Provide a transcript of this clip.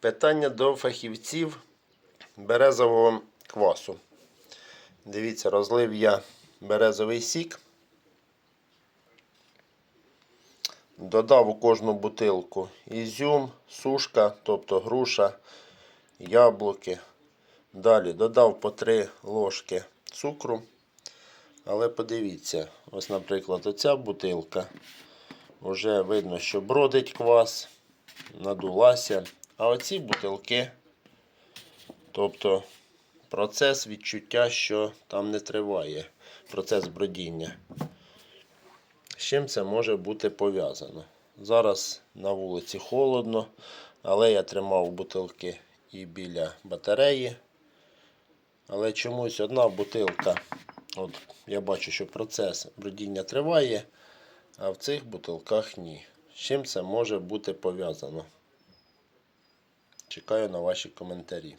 Питання до фахівців березового квасу. Дивіться, розлив я березовий сік. Додав у кожну бутилку ізюм, сушка, тобто груша, яблуки. Далі додав по 3 ложки цукру. Але подивіться, ось, наприклад, оця бутилка. Вже видно, що бродить квас, надулася. А оці бутилки, тобто процес відчуття, що там не триває процес бродіння. З чим це може бути пов'язано? Зараз на вулиці холодно, але я тримав бутилки і біля батареї. Але чомусь одна бутилка, от я бачу, що процес бродіння триває, а в цих бутилках ні. З чим це може бути пов'язано? Чекаю на ваші коментарі.